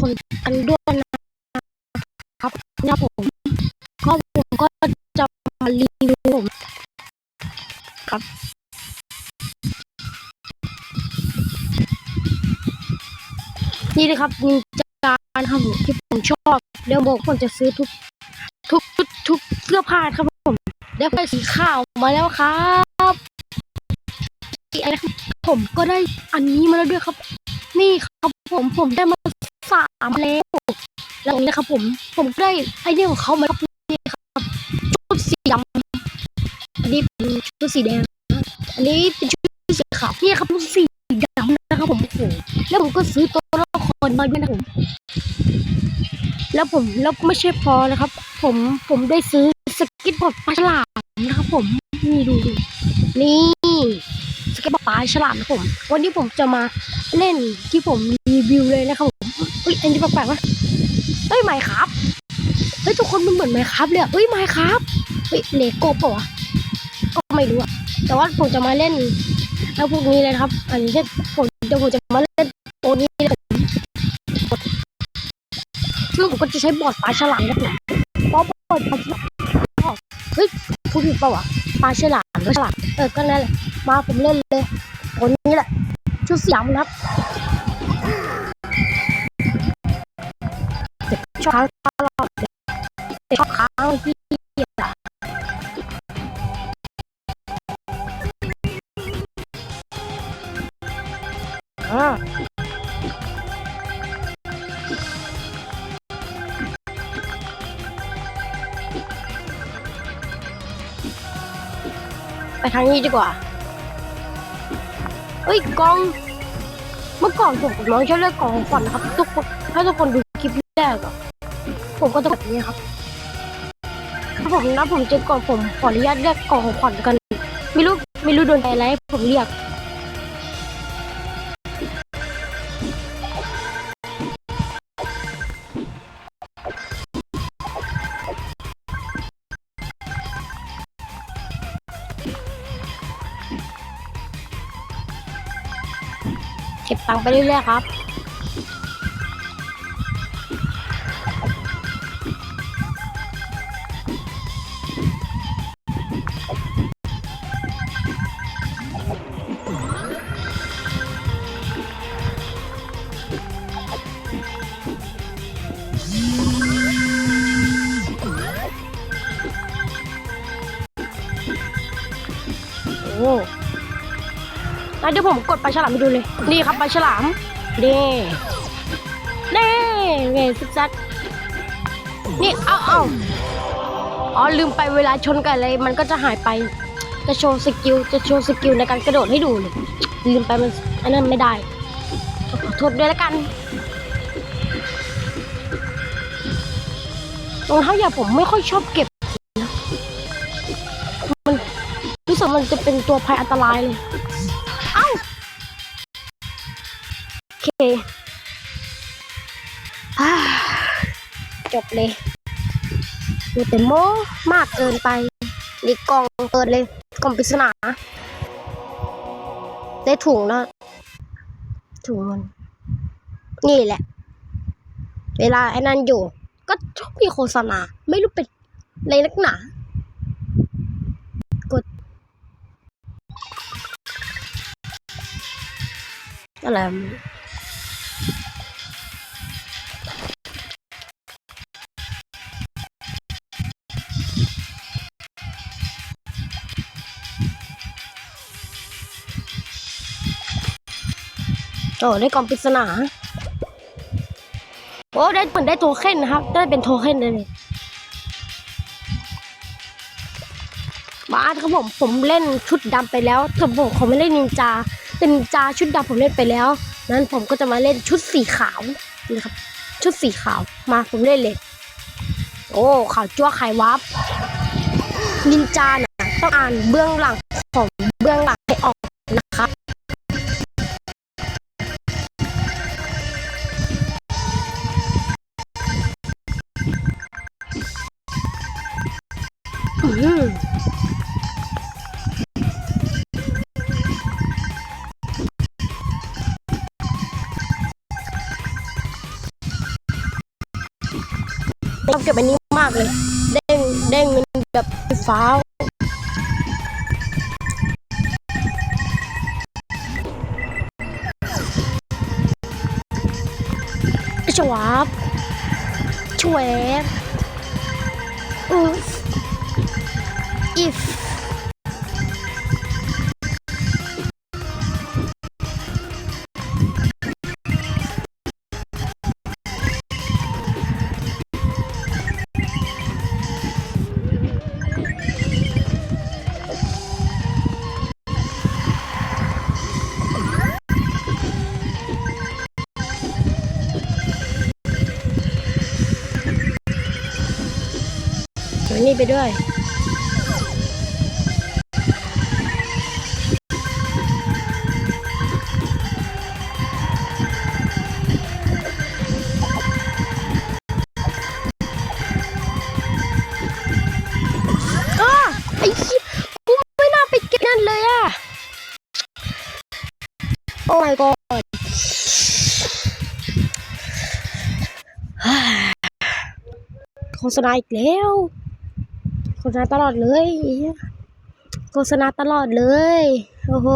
คนกันด้วยนะครับเนี่ยผมก็ผมก็จะมารีวิวผมครับนี่นะครับนินจานะครับผมที่ผมชอบเดี๋ยวบอกผมจะซื้อทุกทุกทุกทุกเสื้อผ้าครับผมได้ไฟสีขาวมาแล้วครับอีกอะไรครับผมก็ได้อันนี้มาแล้วด้วยครับ นี่ครับ ผมผมได้มาสามแล้วแล้วอันนี้นะครับ ผมผมได้ไอเดียของเขามาครับนี่ครับชุดสีดำอันนี้เป็นชุดสีแดงอันนี้เป็นชุดสีขาวนี่ครับชุดสีดำนะครับผมโอ้โหแล้วผมก็ซื้อตัวละครมาด้วยนะผมแล้วผมแล้วไม่ใช่พอนะครับ ผมผมได้ซื้อสเก็ตบอร์ดปลาฉลามนะครับ ผมนี่ดูดูนี่สเก็ตบอร์ดปลาฉลามนะผม วันนี้ผมจะมาเล่นที่ผม รีวิวเลยนะครับผมเฮ้ยอันนี้แปลกๆวะเฮ้ยไมค์ครับเฮ้ยทุกคนมันเหมือนไมค์ครับเลยเฮ้ยไมค์ครับเฮ้ยเลโก้ปะวะก็ไม่รู้อะแต่ว่าผมจะมาเล่นแล้วพวกนี้เลยครับ อันนี้ผมเดี๋ยวผมจะมาเล่นตัวนี้เลยซึ่งผมก็จะใช้บอร์ดปลาฉลามนะผมเพราะบอร์ดปลาฉลามเฮ้ยพูดผิดปล่าวะปลาฉลามก็ฉลามเออก็นั่นแหละมาผมเล่นเลยตัวนี้แหละชุดสีดำนะครับ ช้าตลอดเลยเด็กชอบค้างที่อะอ่าไปทางนี้ดีกว่าเฮ้ยกอง เมื่อก่อนผมกับน้องชอบเลือกองของขวัญนะครับ ทุกคนถ้าทุกคนดูคลิปแรกอะ ผมก็จะแบบนี้ครับถ้าผมนะผมเจอกล่องผมขออนุญาตเรียกกล่องของขวัญกันไม่รู้ไม่รู้โดนใจอะไรผมเรียกเก็บตังค์ไปเรื่อยๆครับ ดี๋ยวผมกดปลาฉลามไปดูเลย นี่ครับปลาฉลามนี่นี่ไงซึกซักนี่เอาเอาอ๋อลืมไปเวลาชนกันอะไรมันก็จะหายไป จะโชว์สกิลจะโชว์สกิลในการกระโดดให้ดูเลยลืมไปมันอันนั้นไม่ได้ขอโทษด้วยแล้วกันรองเท้าอย่าผมไม่ค่อยชอบเก็บนะมันรู้สึกมันจะเป็นตัวภัยอันตรายเลย เคอ่าจบเลยดูแต่โมมากเกินไปนี่กล่องเปิดเลยกล่องปริศนาได้ถุงแล้วถุงมันนี่แหละ เวลาไอ้นั่นอยู่ ก็ชอบมีโฆษณาไม่รู้เป็นอะไรนักหนากดอะไร โอ้ได้กล่องปริศนาโอ้ได้เหมือนได้โทเค็นนะครับ ได้เป็นโทเค็นเลยมาครับผมผมเล่นชุดดำไปแล้วแต่ผมเขาไม่เล่นนินจาเป็นนินจาชุดดำผมเล่นไปแล้ว นั้นผมก็จะมาเล่นชุดสีขาวนี่ครับ ชุดสีขาวมาผมเล่นเลย โอ้ขาวจั่วไขวับนินจาน่ะต้องอ่านเบื้องหลังของเบื้องหลัง ชอบเก็บอันนี้มากเลย เด้งเด้งมันแบบฟ้าวชวาบชวบอือ if นี่ไปด้วย อ้าไอ้ชิกูไม่น่าไปเก็บนั่นเลยอะโอ้ my god โฆษณาอีกแล้ว โฆษณาตลอดเลยโฆษณาตลอดเลย โอ้โห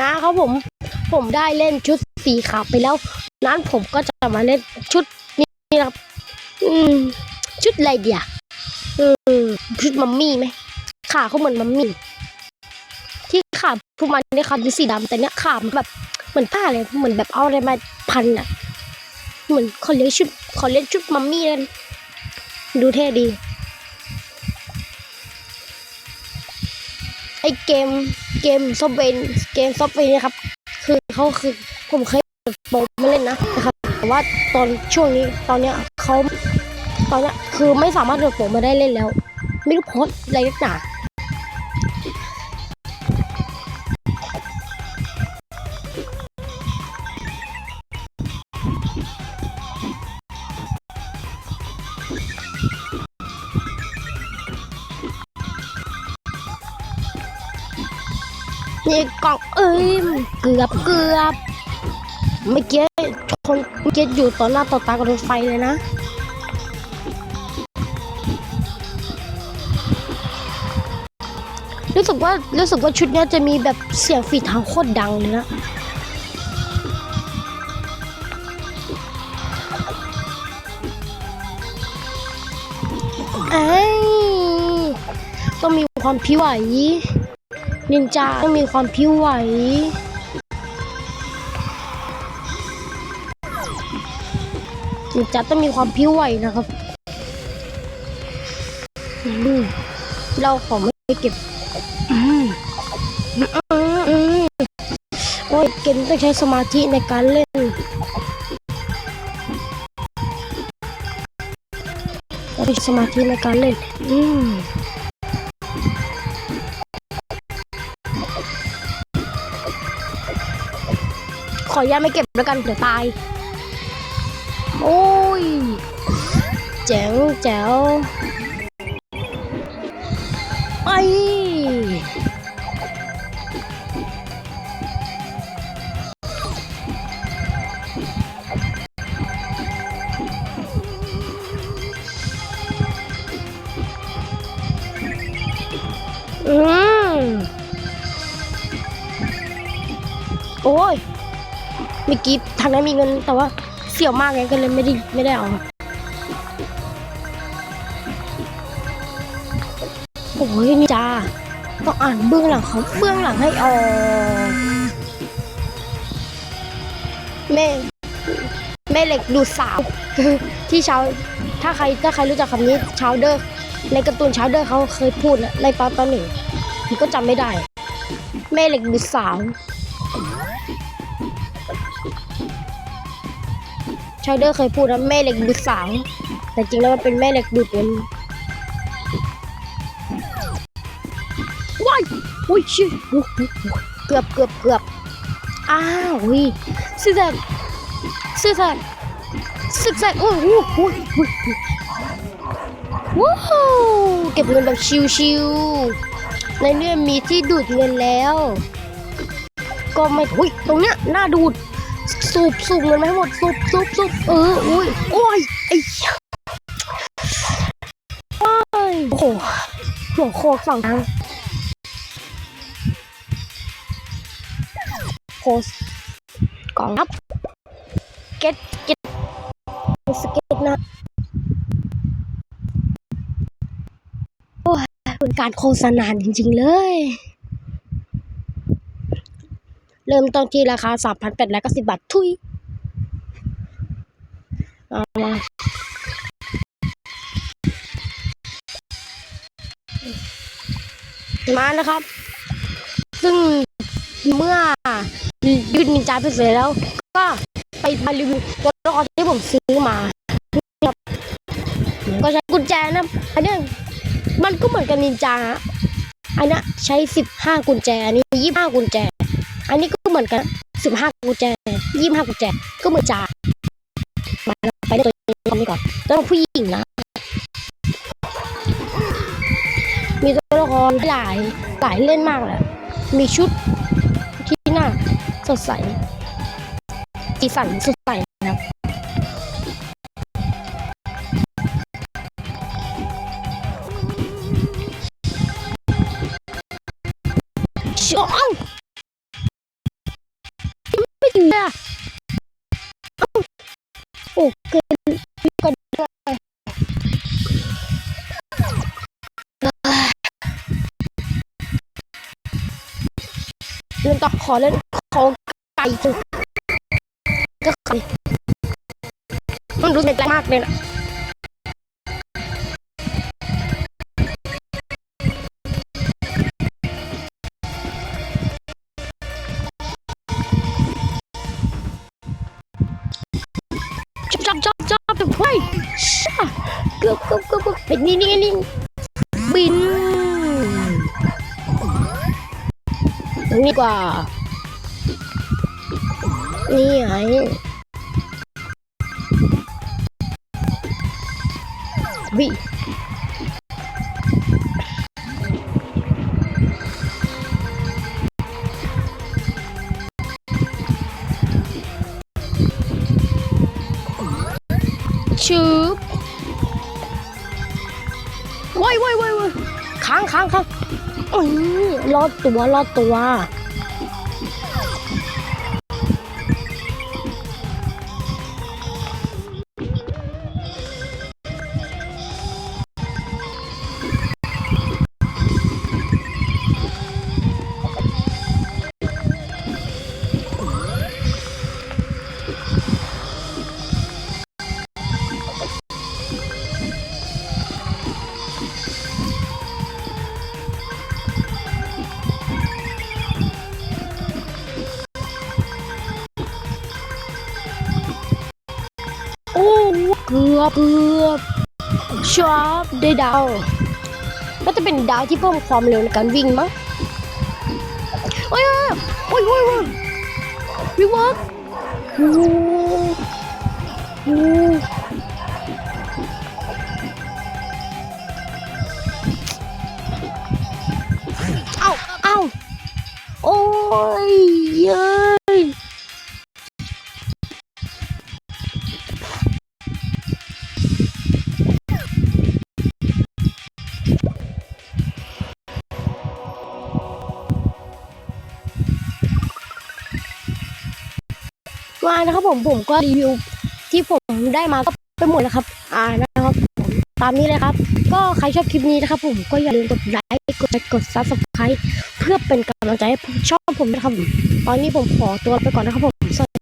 นะครับผมผมได้เล่นชุดสีขาวไปแล้ว นั้นผมก็จะมาเล่นชุดนี้นะครับ อืม ชุดอะไรเดียวอืมชุดมัมมี่ไหมขาเขาเหมือนมัมมี่ ที่ขาพวกมันเนี่ยครับเป็นสีดำแต่เนี้ยขามันแบบเหมือนผ้าเลยเหมือนแบบเอาอะไรมาพันอะ เหมือนเขาเรียกชุดเขาเรียกชุดมัมมี่กันดูเท่ดี ไอเกมเกมซอฟเวนเกมซอฟเวนนะครับ คือเขาคือผมเคยโปรมาเล่นนะนะครับแต่ว่าตอนช่วงนี้ตอนเนี้ยเขา ตอนนี้คือไม่สามารถโหลดโปรมาได้เล่นแล้ว ไม่รู้โพสอะไรนักหนานี่กล่องเอ้ยเกือบเกือบเมื่อกี้คนเมื่อกี้อยู่ต่อหน้าต่อตากับรถไฟเลยนะ รู้สึกว่ารู้สึกว่าชุดนี้จะมีแบบเสียงฝีเท้าโคตรดังเลยนะเอ้ยต้องมีความพิวไหวนินจาต้องมีความพิวไหวนินจาต้องมีความพิวไหวนะครับเราขอไม่เก็บ อืมอืมอืมโอ้ยเกมต้องใช้สมาธิในการเล่นต้องใช้สมาธิในการเล่น อืมขออนุญาตไม่เก็บแล้วกันเดี๋ยวตาย โอ้ยแจ๋วแจ๋วไป โอ้ยเมื่อกี้ทางนั้นมีเงินแต่ว่าเสี่ยวมากไงก็เลยไม่ได้ไม่ได้เอาโอ้ยนี่จ้าต้องอ่านเบื้องหลังเขาเบื้องหลังให้ออกแม่แม่เหล็กดูดสาวที่ชาวถ้าใครถ้าใครรู้จักคำนี้ชาวเดอร์ในการ์ตูนชาวเดอร์เขาเคยพูดนะในตอนตอนหนึ่งก็จำไม่ได้ แม่เหล็กดูดสาว ชาวเดอร์เคยพูดนะแม่เหล็กดูดสาว แต่จริงแล้วมันเป็นแม่เหล็กดูดเงินว้ายอุ้ยชิอุ๊ยอุ๊ยอุ๊ยเกือบเกือบเกือบอ้าวอุ้ยซื่อสัตย์ซื่อสัตย์ซิกแซกโอ้โหโอ้โหโอ้โหว้าวเก็บเงินแบบชิวๆในเรื่องมีที่ดูดเงินแล้ว ก็ไม่อุ้ยตรงเนี้ยน่าดูด สูบสูบเงินมาให้หมดสูบสูบสูบเอออุ้ยโอ้ยไอ้เหี้ยว้ยโอ้โหหัวโคกสองทางโพสกล่องครับเก็ตเก็ตสเก็ตนะโอ้ยเป็นการโฆษณาจริงๆเลย เริ่มต้นที่ราคา3,890บาททุยเอามามานะครับ ซึ่งเมื่อยืดนินจาไปเสร็จแล้ว ก็ไปมารีวิวตัวละครที่ผมซื้อมาครับก็ใช้กุญแจนะอันนี้มันก็เหมือนกับนินจาอันนี้ใช้15กุญแจ อันนี้25กุญแจ อันนี้ก็เหมือนกันสิบห้ากุญแจยี่ห้ากุญแจก็เหมือนจ่ามาแล้วไปในตัวนี้ก่อนตัวผู้หญิงนะ มีตัวละครหลายหลายเล่นมากเลยมีชุดที่น่าสดใสสีสันสดใส เลยอะเอ้โอ้เกินกันเลยเล่นต่อขอเล่นขอไก่จุก็ไก่มันรู้สึกมากเลยนะ กือบเกือบเกือบเกือบเป็นนี่นี่นี่บินนี่กว่า นี่ไงวิชืบ ว้ยว้ยว้ยว้ยค้างค้างค้างอือรอดตัวรอดตัว อบเกือบชอบได้ดาวก็จะเป็นดาวที่เพิ่มความเร็วในการวิ่งมั้งโอ้ยโอ้ยโอ้ยโอ้ยวิวัฒโอ้โหเอ้าเอ้าโอ้ยเย้ย มานะครับผมผมก็รีวิวที่ผมได้มาก็ไปหมดแล้วครับ อ่านะครับผมตามนี้เลยครับ ก็ใครชอบคลิปนี้นะครับ ผมก็อย่าลืมกดไลค์กดกดซับสไครต์เพื่อเป็นกำลังใจให้ผมชอบผมนะครับตอนนี้ผมขอตัวไปก่อนนะครับผมสวัสดี